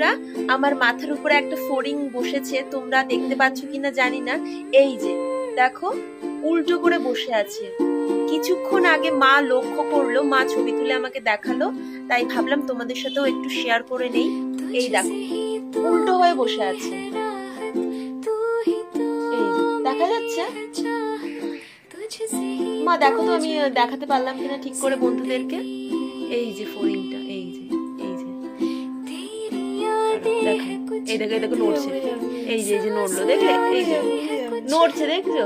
বন্ধুরা, আমার মাথার উপরে একটা ফড়িং বসেছে, তোমরা দেখতে পাচ্ছ কিনা জানি না। এই যে, দেখো, উল্টো করে বসে আছে। কিছুক্ষণ আগে মা লক্ষ্য করল, মা ছবি তুলে আমাকে দেখাল, তাই ভাবলাম তোমাদের সাথেও একটু শেয়ার করে নেই। এই দেখো, উল্টো হয়ে বসে আছে। দেখা যাচ্ছে? মা, দেখো তো আমি দেখাতে পারলাম কিনা ঠিক করে বন্ধুদেরকে। এই যে ফড়িংটা দেখো এই দেখো এই দেখো নড়ছে। এই যে এই যে নড়লো দেখলে? এই যে নড়ছে দেখছ?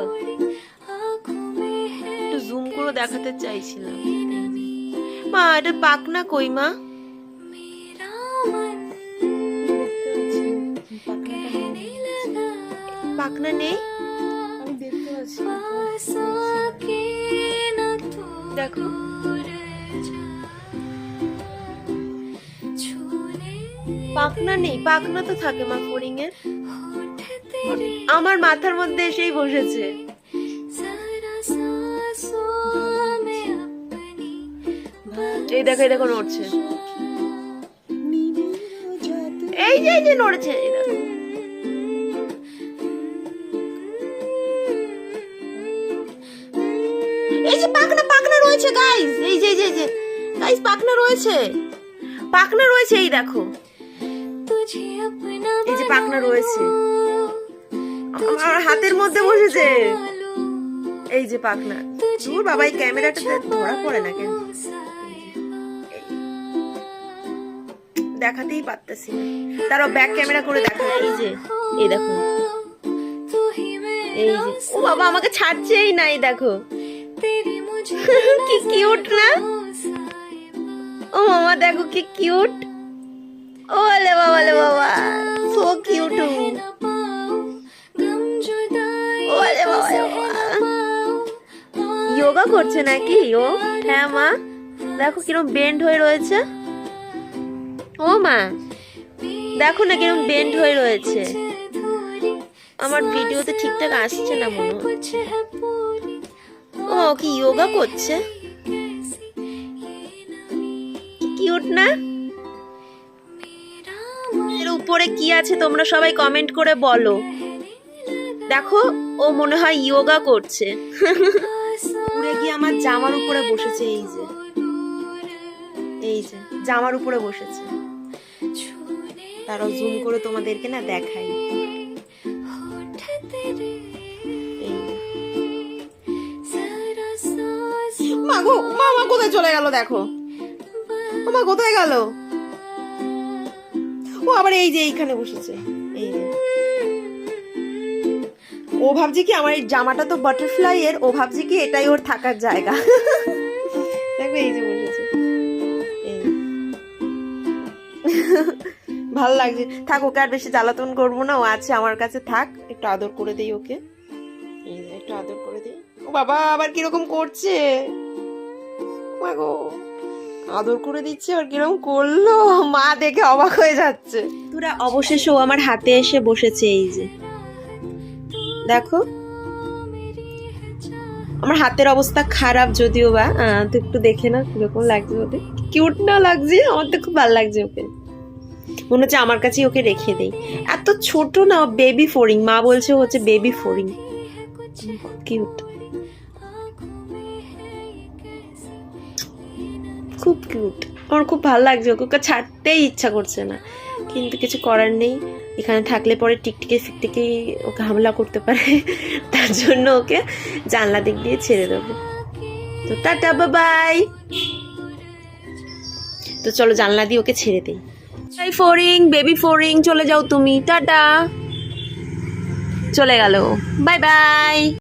একটু জুম করে দেখাতে চাইছিলাম। মা এটা পাকনা কই মা? পাকনা নেই? দেখো। পাকনা নেই পাখনা তো থাকে মা ফড়িং এর আমার মাথার মধ্যে এসেই বসেছে। এই দেখো এই দেখো নড়ছে। এই যে এই যে নড়ছে এই দেখো। এই যে পাকনা পাকনা রয়েছে গাইস এই যে এই যে গাইস পাকনা রয়েছে। পাকনা রয়েছে এই দেখো। এই যে পাকনা রয়েছে। আমার হাতের মধ্যে বসেছে। এই যে পাকনা দূর বাবা এই ক্যামেরাটা ধরা পড়ে না কেন? দেখাতেই পারতেছি না। তারও ব্যাক ক্যামেরা করে দেখা এই যে এই দেখো। এই যে ও বাবা আমাকে ছাড়ছেই না এই দেখো। কি কিউট না? ও মামা দেখো কি কিউট ওলে বাবা লে বাবা। সো কিউট ওলে বাবা যোগা করছে নাকি ও? হ্যাঁ মা। দেখো কিরম বেন্ড হয়ে রয়েছে। ও, মা। দেখো না কিরম বেন্ড হয়ে রয়েছে। আমার ভিডিওতে ঠিকঠাক আসছে না মনে হচ্ছে ও, কি যোগা করছে? কিউট না? উপরে কি আছে তোমরা সবাই কমেন্ট করে বলো। দেখো ও মনে হয় ইয়োগা করছে। উড়ে গিয়ে আমার জামার উপরে বসেছে এই যে। এই যে জামার উপরে বসেছে। তারাও জুম করে তোমাদেরকে না দেখাই। মা গো মা মা কোথায় চলে গেল দেখো? ও মা কোথায় গেল? ও আবার এই যে এইখানে বসেছে, এই যে। ও ভাবছে কি আমার এই জামাটা তো বাটারফ্লাই এর, ও ভাবছে কি এটাই ওর থাকার জায়গা। দেখবে এই যে বসেছে। ভালো লাগছে। থাক, ওকে আর বেশি জ্বালাতন করব না, ও আছে আমার কাছে থাক, একটু আদর করে দিই ওকে। একটু আদর করে দিই। ও বাবা, আবার কীরকম করছে? মা গো। আদর করে দিচ্ছে আর কীরকম করল? মা দেখে অবাক হয়ে যাচ্ছে। তোরা অবশেষে ও আমার হাতে এসে বসেছে এই যে। দেখো। আমার হাতের অবস্থা খারাপ যদিও বা তো একটু দেখে না কীরকম লাগছে ওকে কিউট না লাগছে? আমার তো খুব ভালো লাগছে ওকে। মনে হচ্ছে আমার কাছেই ওকে রেখে দেই। এত ছোট না বেবি ফোরিং মা বলছে হচ্ছে বেবি ফোরিং কিউট খুব কিউট আমার খুব ভালো লাগছে, ওকে ওকে ছাড়তেই ইচ্ছা করছে না। কিন্তু কিছু করার নেই। এখানে থাকলে পরে টিকটিকে ফিকটিকে ওকে হামলা করতে পারে। তার জন্য ওকে জানলা দিক দিয়ে ছেড়ে দেবো। তো টাটা বাই তো চলো জানলা দিয়ে ওকে ছেড়ে দেই। এই ফোরিং বেবি ফোরিং চলে যাও তুমি। টাটা। চলে গেল। Bye bye